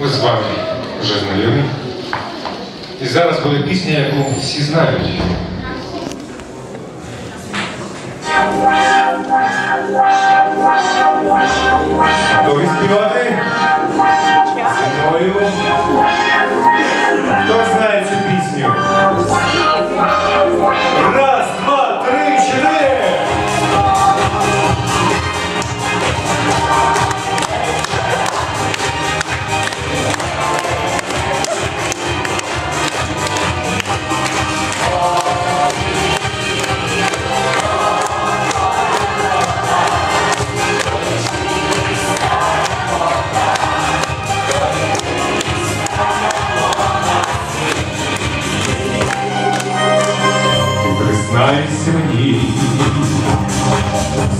Ми з вами вже знайомі. І зараз буде пісня, яку всі знають. Готові співати? Зі. Признайся мені,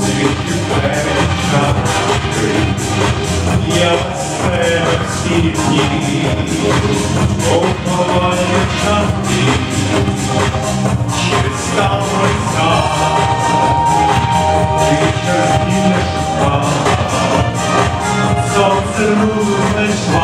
звідки перечна я без себе всі дні, поховання шахті, через стан лиця, ти через не шукав, сонце знайшла,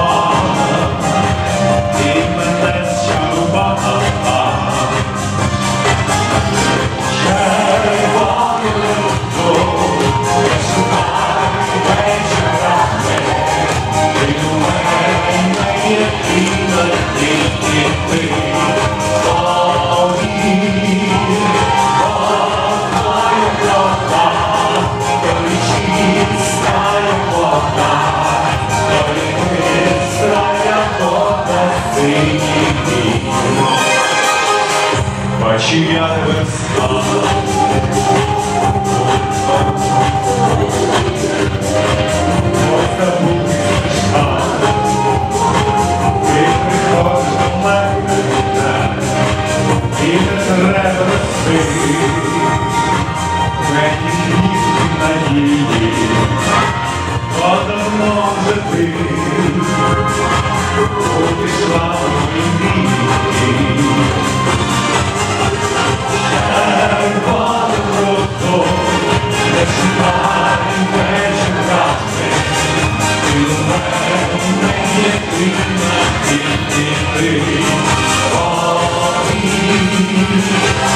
Бачу я Thank you.